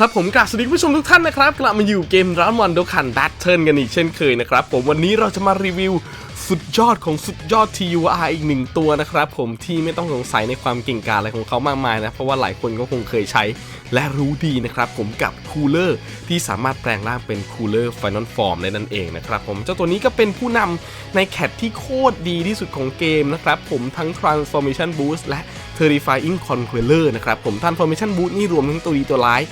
ครับผมกราบสวัสดีผู้ชมทุกท่านนะครับ กลับมาอยู่เกมร้านวันโดคันแบทเทิลกันอีกเช่นเคยนะครับ ผมวันนี้เราจะมารีวิวสุดยอดของสุดยอด TUR อีกหนึ่งตัวนะครับ ผมที่ไม่ต้องสงสัยในความเก่งกาจอะไรของเขามากมายนะ เพราะว่าหลายคนก็คงเคยใช้และรู้ดีนะครับผมกับคูลเลอร์ที่สามารถแปลงร่างเป็นคูลเลอร์ไฟนอลฟอร์มได้นั่นเองนะครับผมเจ้าตัวนี้ก็เป็นผู้นำในแคทที่โคตรดีที่สุดของเกมนะครับผมทั้ง Transformation Boost และ Terrifying Conqueror นะครับผม Transformation Boost นี่รวมทั้งตัวดีตัวร้าย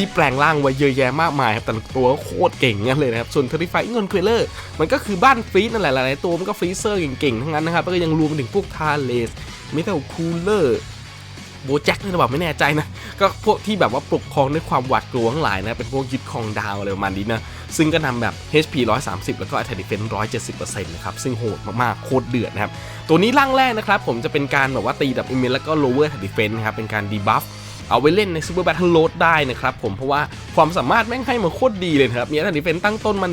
ที่แปลงร่างไว้เยอะแยะมากมายครับแต่ตัวโคตรเก่งงั้นเลยนะครับส่วน Terrifying Conqueror มันก็คือบ้านฟรีซนั่นแหละหลายๆตัวมันก็ฟรีเซอร์เก่งๆทั้งนั้นนะครับแล้วก็ยังรวมไปถึงพวกทาเลสเมทัลคูลเลอร์โบแจ็คนี่หรือเปล่าไม่แน่ใจนะ ก็พวกที่แบบว่าปกครองด้วยความหวาดกลัวทั้งหลายนะ เป็นพวกยึดครองดาวอะไรประมาณนี้นะ ซึ่งก็นำแบบ HP 130 แล้วก็ Attack Defense 170%นะครับ ซึ่งโหดมากๆ โคตรเดือดนะครับ ตัวนี้ร่างแรกนะครับ ผมจะเป็นการแบบว่าตีดับอิมเมนแล้วก็ lower a t t a c defense นะครับ เป็นการ debuff เอาไว้เล่นใน Super Battle Load ได้นะครับผมเพราะว่าความสามารถแม่งให้มาโคตรดีเลยครับ มี Attack Defense ตั้งต้นมา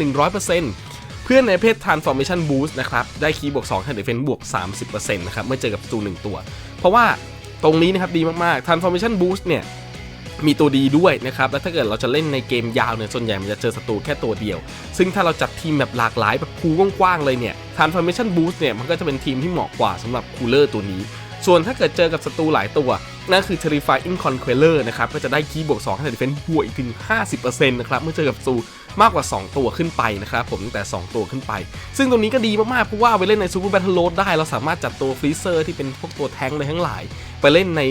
100%เพื่อนในเพศ Transformation Boost นะครับ ได้คีย์บวก2 Attack Defense บวก 30%นะครับเมื่อเจอกับตูหนึ่งตัว เพราะว่าตรงนี้นะครับดีมากๆ Transformation Boost เนี่ยมีตัวดีด้วยนะครับ แล้วถ้าเกิดเราจะเล่นในเกมยาวเนี่ยส่วนใหญ่มันจะเจอศัตรูแค่ตัวเดียว ซึ่งถ้าเราจัดทีมแบบหลากหลายแบบพูกว้างๆเลยเนี่ย Transformation Boost เนี่ยมันก็จะเป็นทีมที่เหมาะกว่าสำหรับคูลเลอร์ตัวนี้ ส่วนถ้าเกิดเจอกับศัตรูหลายตัว นั่นคือ Terrifying Conqueror นะครับ ก็จะได้คีย์บวก2 Attack Defense บวกอีกถึง 50%นะครับ เมื่อเจอกับศัตรูมากกว่า 2 ตัวขึ้นไปนะครับผมตั้งแต่ 2 ตัวขึ้นไป ซึ่งตรงนี้ก็ดีมาก ๆ เพราะว่าไปเล่นใน Super Battle Load ได้ เราสามารถจัดตัวฟรีเซอร์ที่เป็นพวกตัวแท้งอะไรทั้งหลาย ไปเล่นใน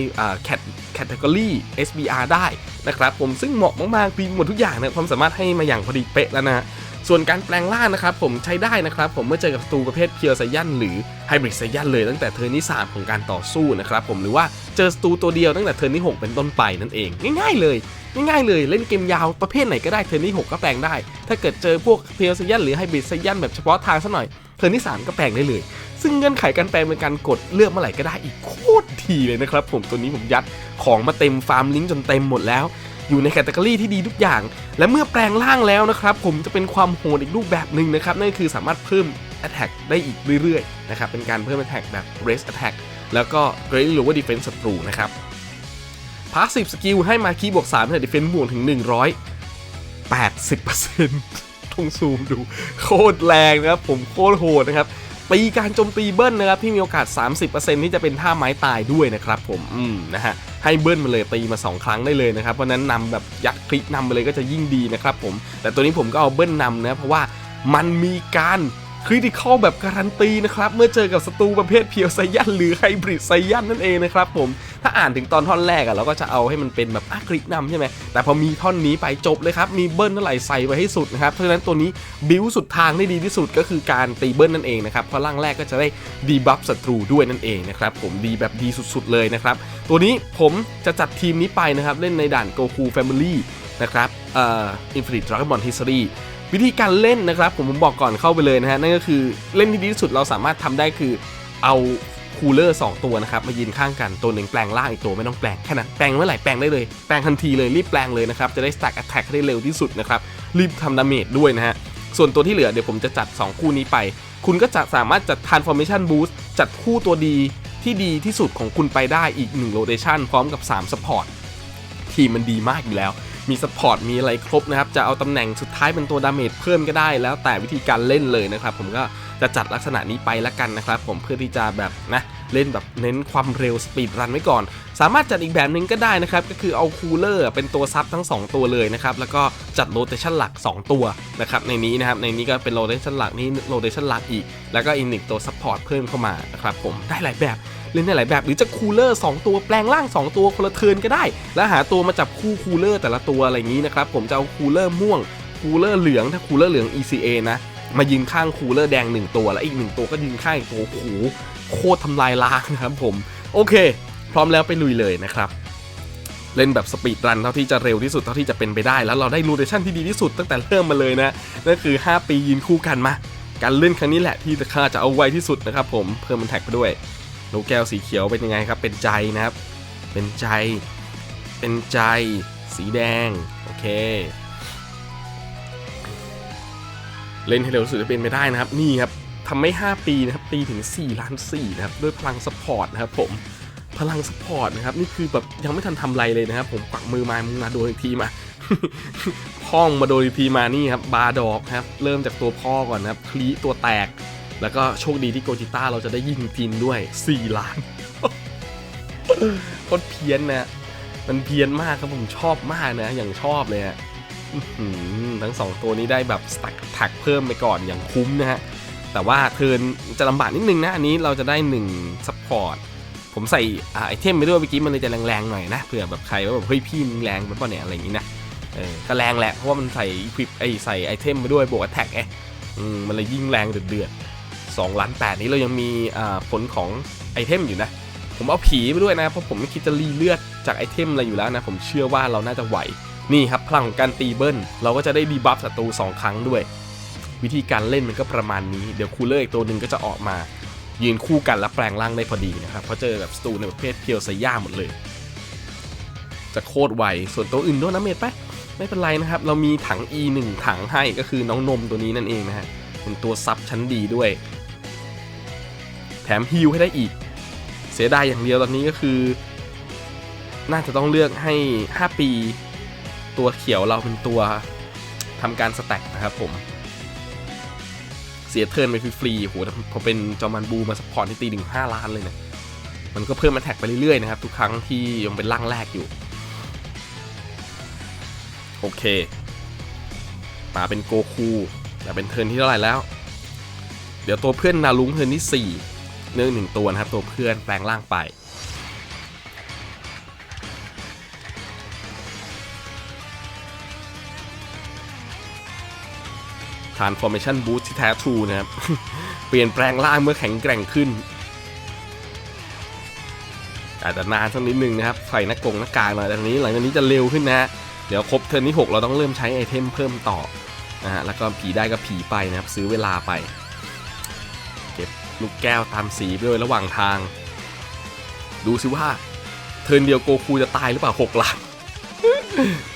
แคตแคตตากรี SBR ได้นะครับผมซึ่งเหมาะมาก ๆ มีหมดทุกอย่างนะความสามารถให้มาอย่างพอดีเป๊ะแล้วนะ ส่วนการแปลงร่างนะครับผมใช้ได้นะครับผมเมื่อเจอกับศัตรูประเภทเพียวไซยันหรือไฮบริดไซยันเลยตั้งแต่เทิร์นที่ 3 ของการต่อสู้นะครับผมหรือว่าเจอศัตรูตัวเดียวตั้งแต่เทิร์นที่ 6 เป็นต้นไปนั่นเอง ง่ายๆเลยง่ายๆเลยเล่นเกมยาวประเภทไหนก็ได้เทิร์นที่ 6 ก็แปลงได้ ถ้าเกิดเจอพวกเพียวไซยันหรือไฮบริดไซยันแบบเฉพาะทางซะหน่อยเทิร์นที่ 3 ก็แปลงได้เลย ซึ่งเงื่อนไขการแปลงเป็นการกดเลือกเมื่อไหร่ก็ได้อีกโคตรดีเลยนะครับผมตัวนี้ผมยัดของมาเต็มฟาร์มลิงก์จนเต็มหมดแล้ว อยู่ในแคตตากรีที่ดีทุกอย่าง และเมื่อแปลงร่างแล้วนะครับ ผมจะเป็นความโหดอีกรูปแบบหนึ่งนะครับ นั่นคือสามารถเพิ่ม Attack ได้อีกเรื่อยๆนะครับ เป็นการเพิ่ม Attack แบบ Race Attack แล้วก็ Great Lower Defense ศัตรูนะครับ Passive Skill ให้มาคีบวก3แต่ Defense บวกถึง 180%ต้องซูมดู โคตรแรงนะครับ ผมโคตรโหดนะครับตีการโจมตีเบิ้ลนะครับ ที่มีโอกาส 30%ที่จะเป็นท่าไม้ตายด้วยนะครับผม อืมนะฮะ ให้เบิ้ลมาเลยตีมา 2 ครั้งได้เลยนะครับเพราะนั้นนำแบบยัดคลิกนำไปเลยก็จะยิ่งดีนะครับผมแต่ตัวนี้ผมก็เอาเบิ้ลนำนะเพราะว่ามันมีการ คริติคอลแบบการันตีนะครับ เมื่อเจอกับศัตรูประเภทเพียวไซยันหรือไฮบริดไซยันนั่นเองนะครับผม ถ้าอ่านถึงตอนท่อนแรกอะเราก็จะเอาให้มันเป็นแบบอะคลิกนำใช่ไหม แต่พอมีท่อนนี้ไปจบเลยครับ มีเบิ้ลเท่าไหร่ใส่ไว้ให้สุดนะครับ เพราะฉะนั้นตัวนี้บิวสุดทางได้ดีที่สุดก็คือการตีเบิ้ลนั่นเองนะครับ เพราะร่างแรกก็จะได้ดีบัฟศัตรูด้วยนั่นเองนะครับผมดีแบบดีสุดๆเลยนะครับ ตัวนี้ผมจะจัดทีมนี้ไปนะครับเล่นในด่าน Goku Family นะครับเอ่อ Infinite Dragon Ball History วิธีการเล่นนะครับผมผมบอกก่อนเข้าไปเลยนะฮะนั่นก็คือเล่นที่ดีที่สุดเราสามารถทำได้คือเอาคูลเลอร์2ตัวนะครับมายืนข้างกันตัวหนึ่งแปลงล่างอีกตัวไม่ต้องแปลงแค่นั้นแปลงเมื่อไหร่แปลงได้เลยแปลงทันทีเลยรีบแปลงเลยนะครับจะได้ stack attack ให้ได้เร็วที่สุดนะครับรีบทำดาเมจด้วยนะฮะส่วนตัวที่เหลือเดี๋ยวผมจะจัด 2 คู่นี้ไป คุณก็จะสามารถจัด transformation boost จัดคู่ตัวดีที่ดีที่สุดของคุณไปได้อีก1 rotation พร้อมกับ3 support ทีมมันดีมากอยู่แล้ว มีสปอร์ตมีอะไรครบนะครับ จะเอาตำแหน่งสุดท้ายเป็นตัวดาเมจเพิ่มก็ได้ แล้วแต่วิธีการเล่นเลยนะครับ ผมก็จะจัดลักษณะนี้ไปละกันนะครับ ผมเพื่อที่จะแบบนะเล่นแบบเน้นความเร็วสปีดรันไว้ก่อน สามารถจัดอีกแบบหนึ่งก็ได้นะครับ ก็คือเอาคูลเลอร์เป็นตัวซับทั้ง 2 ตัวเลยนะครับ แล้วก็จัดโรเตชันหลัก 2 ตัวนะครับ ในนี้นะครับ ในนี้ก็เป็นโรเตชันหลักนี่โรเตชันหลักอีก แล้วก็อีกหนึ่งตัวซัพพอร์ตเพิ่มเข้ามานะครับผมได้หลายแบบ เล่นได้หลายแบบ หรือจะคูลเลอร์2ตัวแปลงร่าง 2 ตัวคนละเทินก็ได้ แล้วหาตัวมาจับคู่คูลเลอร์แต่ละตัวอะไรอย่างนี้นะครับผมจะเอาคูลเลอร์ม่วงคูลเลอร์เหลืองถ้าคูลเลอร์เหลือง ECA นะมายืนข้างคูลเลอร์แดง 1 ตัวแล้วอีก 1 ตัวก็ยืนข้างอีกตัวโอ้โหโคตรทำลายล้างนะครับผมโอเค พร้อมแล้วไปลุยเลยนะครับเล่นแบบสปีดรันเท่าที่จะเร็วที่สุดเท่าที่จะเป็นไปได้ แล้วเราได้รูเดชั่นที่ดีที่สุดตั้งแต่เริ่มมาเลยนะนั่นคือ 5 ปียืนคู่กันมา การเล่นครั้งนี้แหละที่ข้าจะเอาไว้ที่สุดนะครับผมเพิ่มมันแท็กไปด้วย นกแก้วสีเขียวเป็นยังไงครับ เป็นใจนะครับ เป็นใจ เป็นใจ สีแดง โอเค เล่นให้เร็วสุดจะเป็นไปได้นะครับ นี่ครับทำไม่ 5 ปีนะครับ ปีถึง 4 ล้าน4นะครับ ด้วยพลังสปอร์ตนะครับผม พลังสปอร์ตนะครับ นี่คือแบบยังไม่ทันทำอะไรเลยนะครับ ผมกวักมือมามึงมาโดนอีกทีมาพ่องมาโดยพีมานี่ครับ บาดอกครับ เริ่มจากตัวพ่อก่อนนะครับ คลีตัวแตก แล้วก็โชคดีที่โกจิต้าเราจะได้ยิงพินด้วย 4 ล้านโคตรเพี้ยนนะมันเพี้ยนมากครับผมชอบมากนะ อย่างชอบเลยฮะทั้งสองตัวนี้ได้แบบสตักแท็กเพิ่มไปก่อนอย่างคุ้มนะฮะ แต่ว่าเทินจะลำบากนิดนึงนะ อันนี้เราจะได้1ซัพพอร์ตผมใส่อาไอเทมไปด้วยเมื่อกี้มันเลยจะแรงๆหน่อยนะเผื่อแบบใครว่าแบบเฮ้ยพี่มึงแรงไปป่ะเนี่ยอะไรอย่างนี้นะเออก็แรงแหละเพราะว่ามันใส่ควิปไอใส่ไอเทมไปด้วยบวกแท็กไงอืมมันเลยยิ่งแรงเดือดๆ สองล้านแปดนี้เรายังมีผลของไอเทมอยู่นะ ผมเอาผีไปด้วยนะ เพราะผมไม่คิดจะรีเลือดจากไอเทมอะไรอยู่แล้วนะ ผมเชื่อว่าเราน่าจะไหว นี่ครับพลังของการตีเบิ้ล เราก็จะได้ดีบัฟศัตรูสองครั้งด้วย วิธีการเล่นมันก็ประมาณนี้ เดี๋ยวคูลเลอร์อีกตัวหนึ่งก็จะออกมา ยืนคู่กันและแปลงร่างได้พอดีนะครับ เพราะเจอกับสตูในประเภทเพียวไซย่าหมดเลย จะโคตรไว ส่วนตัวอื่นโดนน้ำเมจไปไม่เป็นไรนะครับ เรามีถัง E 1 ถังให้ก็คือน้องนมตัวนี้นั่นเองนะฮะ เป็นตัวซับชั้นดีด้วย แถมฮิลให้ได้อีก เสียดายอย่างเดียวตอนนี้ก็คือ น่าจะต้องเลือกให้ 5 ปี ตัวเขียวเราเป็นตัวทำการสแต็กนะครับผม เสียเทิร์นไปฟรีๆโหพอเป็นจอมันบูมาสปอร์ตที่ตีถึง5ล้านเลยเนะี่ยมันก็เพิ่มมาแท็กไปเรื่อยๆนะครับ ทุกครั้งที่ยังเป็นร่างแรกอยู่ โอเค มาเป็นโกคูแต่เป็นเทิร์นที่เท่าไหร่แล้ว เดี๋ยวตัวเพื่อนนาลุงเทิร์นที่4 เนื่องหนึ่งตัวนะครับตัวเพื่อนแปลงร่างไป Transformation Boost ที่แท้ทรูนะครับ เปลี่ยนแปลงร่างเมื่อแข็งแกร่งขึ้น อาจจะนานสักนิดนึงนะครับ ใส่หน้ากงหน้ากากหน่อยแต่นี้หลังจากนี้จะเร็วขึ้นนะเดี๋ยวครบเทิร์นที่ 6 เราต้องเริ่มใช้ไอเทมเพิ่มต่อนะฮะแล้วก็ผีได้ก็ผีไปนะครับ ซื้อเวลาไป ลูกแก้วตามสีไปด้วยระหว่างทาง ดูซิว่า เทินเดียวโกคูจะตายหรือเปล่า6ล้าน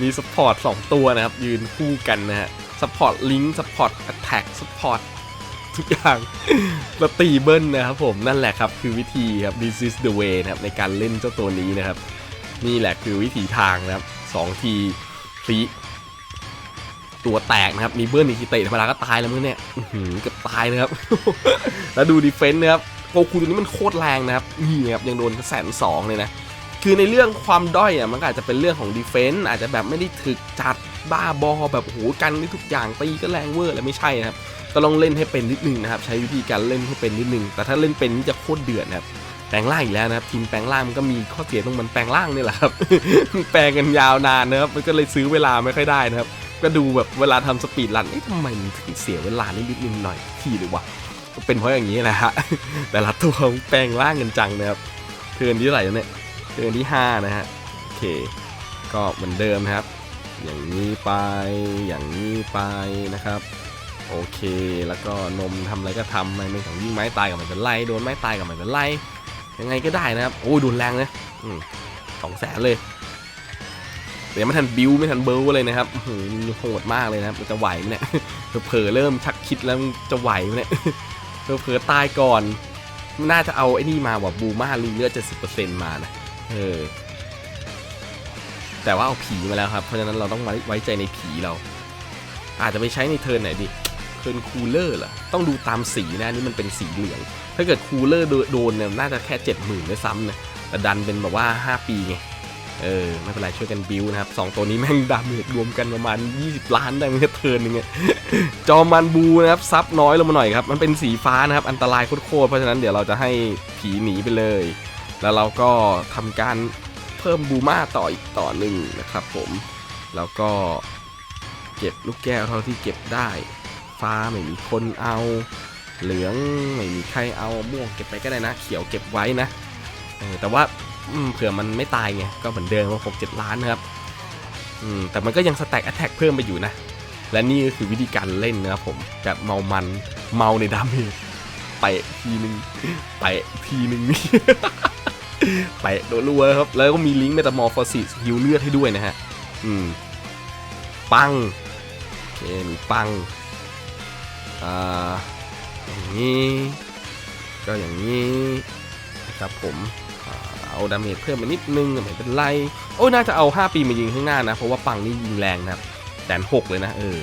มีสปอร์ต2ตัวนะครับ ยืนคู่กันนะฮะสปอร์ตลิงก์สปอร์ตแอตแทกสปอร์ตทุกอย่างแล้วตีเบิ้ลนะครับผมนั่นแหละครับคือวิธีครับ this is the way นะครับในการเล่นเจ้าตัวนี้นะครับ นี่แหละคือวิธีทางนะครับสองทีคลี ตัวแตกนะครับ มีเบิ้ลอีกทีเตะธรรมดาก็ตายแล้วมึงเนี่ยอืเกือบตายนะครับ แล้วดูดีเฟนต์นะครับโกคูตัวนี้มันโคตรแรงนะครับนี่ครับยังโดนแสนสองเลยนะคือในเรื่องความด้อยอะมันอาจจะเป็นเรื่องของดีเฟนต์อาจจะแบบไม่ได้ถึกจัดบ้าบอแบบโอ้โหกันทุกอย่างตีก็แรงเวอร์แล้วไม่ใช่นะครับก็ต้องเล่นให้เป็นนิดนึงนะครับใช้วิธีการเล่นให้เป็นนิดนึง แต่ถ้าเล่นเป็นนี่จะโคตรเดือดนะครับแปลงร่างอีกแล้วนะครับทีมแปลงร่างมันก็มีข้อเสียตรงมันแปลงร่างนี่แหละครับแปลงกันยาวนานนะครับมันก็เลยซื้อเวลาไม่ค่อยได้นะครับ ก็ดูแบบเวลาทำสปีดรันเอ๊ะทำไมมันถึงเสียเวลานิดนึงหน่อยทีเลยวะเป็นเพราะอย่างนี้แหละฮะแต่ละตัวแปลงร่างกันจังนะครับเทิร์นที่เท่าไหร่เนี่ยเทิร์นที่ห้านะฮะโอเค ก็เหมือนเดิมนะครับ อย่างนี้ไปอย่างนี้ไปนะครับโอเค แล้วก็นมทำอะไรก็ทำไม่ไม่ของยิ่งไม้ตายกับมันเป็นไรโดนไม้ตายกับมันเป็นไรยังไงก็ได้นะครับ โอ้ยโดนแรงเลยสองแสนเลย เดี๋ยวไม่ทันบิวไม่ทันเบิลเลยนะครับอื้อหือโหดมากเลยนะครับจะไหวไหมเนี่ยเผลอเริ่มชักคิดแล้วจะไหวไหมเนี่ยเผลอตายก่อนน่าจะเอาไอ้นี่มาว่ะบูมาลีเลือด70%มานะเออแต่ว่าเอาผีมาแล้วครับเพราะฉะนั้นเราต้องไว้ไวใจในผีเรา อาจจะไปใช้ในเทิร์นไหนดิเทิร์นคูลเลอร์เหรอต้องดูตามสีนะนี่มันเป็นสีเหลือง ถ้าเกิดคูลเลอร์โดนเนี่ยน่าจะแค่70,000ด้วยซ้ำนะแต่ดันเป็นแบบว่า 5 ปีไง เออไม่เป็นไรช่วยกันบิวนะครับสองตัวนี้แม่งดาเมจรวมกันประมาณ 20 ล้านได้มันแค่เทิร์นนึงอะจอมันบูนะครับซับน้อยลงมาหน่อยครับ มันเป็นสีฟ้านะครับ อันตรายโคตรๆเพราะฉะนั้นเดี๋ยวเราจะให้ผีหนีไปเลย แล้วเราก็ทำการเพิ่มบูมาต่ออีกต่อหนึ่งนะครับผมแล้วก็เก็บลูกแก้วเท่าที่เก็บได้ ฟ้าไม่มีคนเอา เหลืองไม่มีใครเอาม่วงเก็บไปก็ได้นะ เขียวเก็บไว้นะเออแต่ว่า เผื่อมันไม่ตายไงก็เหมือนเดิมว่าหกเจ็ดล้านนะครับแต่มันก็ยังสแต็กแอตแทกเพิ่มไปอยู่นะ และนี่ก็คือวิธีการเล่นนะครับผมแบบเมามันเมาในดาเมจไปะทีนึงไปะทีนึงนี่ไปะรัวครับ แล้วก็มีลิงก์เมตามอร์ฟอสิสฮิวเลือดให้ด้วยนะฮะ อืม ปังโอเคมีปัง อ่า อย่างนี้ ก็อย่างนี้นะครับผม เอาดาเมจเพิ่มมานิดนึงไม่เป็นไร โอ้ยน่าจะเอา 5 ปีมายิงข้างหน้านะ เพราะว่าปังนี่ยิงแรงนะแสนหกเลยนะเออ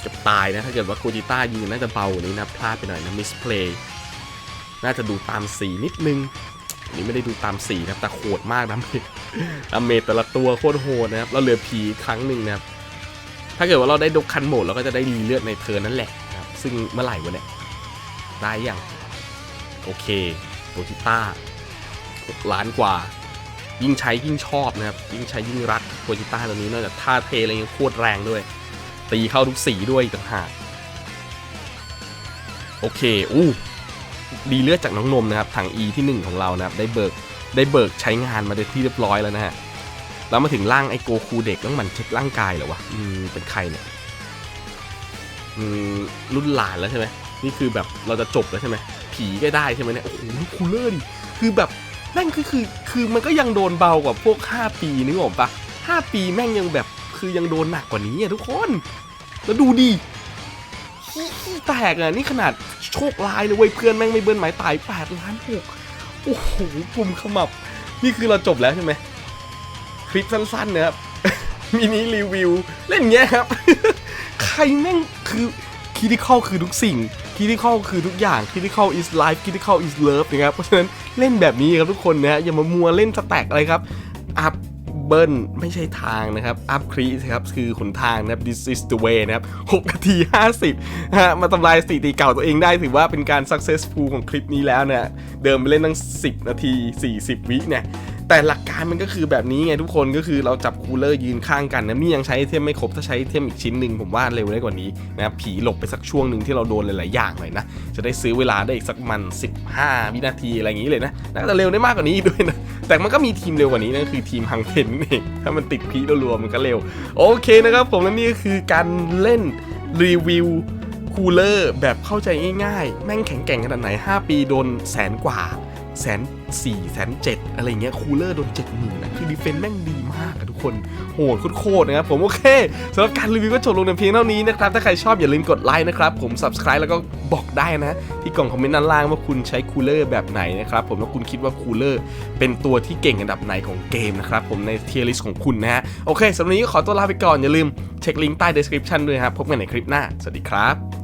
เกับตายนะถ้าเกิดว่าโคจิต้ายิงน่าจะเบากว่านี้นะพลาดไปหน่อยนะมิสเพลย์น่าจะดูตามสีนิดนึงอันนี้ไม่ได้ดูตามสีนะครับแต่โหดมากดาเมจดาเมจแต่ละตัวโคตรโหดนะครับเราเหลือผีครั้งหนึ่งนะครับถ้าเกิดว่าเราได้ดกคันโหมดเราก็จะได้รีเลือดในเทิร์นนั่นแหละนะครับซึ่งเมื่อไหร่วะเนี่ยได้ยังโอเคโคจิต้า หกล้านกว่า ยิ่งใช้ยิ่งชอบนะครับ ยิ่งใช้ยิ่งรักโคจิต้าตัวนี้นอกจากท่าเทอะไรยังโคตรแรงด้วย ตีเข้าทุกสีด้วยกต่างหากโอเค อู้ ดีเลือดจากน้องนมนะครับถัง E ที่ 1 ของเรานะครับ ได้เบิก ได้เบิกใช้งานมาได้ที่เรียบร้อยแล้วนะฮะ แล้วมาถึงร่างไอโกคูเด็กต้องมันเช็คร่างกายเหรอวะ อืม เป็นใครเนี่ย อืม รุ่นหลานแล้วใช่ไหมนี่คือแบบเราจะจบแล้วใช่ไหม ผีก็ได้ใช่ไหมเนี่ย โอ้โหคูลเลอร์ดิ คือแบบ แม่งคือคือคือมันก็ยังโดนเบากว่าพวก 5 ปีนึกออกปะ5 ปีแม่งยังแบบคือยังโดนหนักกว่านี้อะทุกคน แล้วดูดิขี้ขี้แตกอะนี่ขนาดโชคร้ายเลยเว้ยเพื่อนแม่งไม่เบิ้ลหมายตาย8ล้านหกโอ้โหปุ่มขมับ นี่คือเราจบแล้วใช่ไหมคลิปสั้นๆนะครับมินิรีวิว เล่นเงี้ยครับ ใครแม่งคือคิดที่เข้าคือทุกสิ่ง คิดที่เข้าคือทุกอย่างคิดที่เข้า is life คิดที่เข้า is love นะครับ เพราะฉะนั้นเล่นแบบนี้ครับทุกคนนะฮะอย่ามามัวเล่นสแต็กอะไรครับอัพเบิลไม่ใช่ทางนะครับ อัพครีสครับ คือขนทางนะครับ this is the way นะครับ6นาที 50ฮะมาทำลายสถิติเก่าตัวเองได้ถือว่าเป็นการ successful ของคลิปนี้แล้วนะเดิมไปเล่นตั้ง 10 นาที 40 วิเนี่ย แต่หลักการมันก็คือแบบนี้ไงทุกคนก็คือเราจับคูลเลอร์ยืนข้างกันนะนี่ยังใช้เทมไม่ครบถ้าใช้เทมอีกชิ้นหนึ่งผมว่าเร็วได้กว่านี้นะครับผีหลบไปสักช่วงหนึ่งที่เราโดนหลายๆอย่างหน่อยนะจะได้ซื้อเวลาได้อีกสักมัน 15 วินาทีอะไรอย่างนี้เลยนะน่าจะเร็วได้มากกว่านี้ด้วยนะแต่มันก็มีทีมเร็วกว่านี้นั่นคือทีมฮังเทนนั่นเองถ้ามันติดพีรัวๆมันก็เร็ว โอเคนะครับผมและนี่ก็คือการเล่นรีวิวคูลเลอร์แบบเข้าใจง่ายๆ แม่งแข็งแกร่งขนาดไหน 5 ปีโดนแสนกว่าแสน สี่แสนเจ็ดอะไรเงี้ยคูลเลอร์โดนเจ็ดหมื่นนะคือดีเฟนต์แม่งดีมากอะทุกคนโหดโคตรนะครับผมโอเคสำหรับการรีวิวก็จบลงในเพียงเท่านี้นะครับ ถ้าใครชอบอย่าลืมกดไลค์นะครับ ผม subscribe แล้วก็บอกได้นะ ที่กล่องคอมเมนต์ด้านล่างว่าคุณใช้คูลเลอร์แบบไหนนะครับผมแล้วคุณคิดว่าคูลเลอร์เป็นตัวที่เก่งอันดับไหนของเกมนะครับผมในเทียร์ลิสของคุณนะฮะโอเคสำหรับวันนี้ก็ขอตัวลาไปก่อนอย่าลืมเช็คลิงก์ใต้ description ด้วยครับพบกันในคลิปหน้าสวัสดีครับ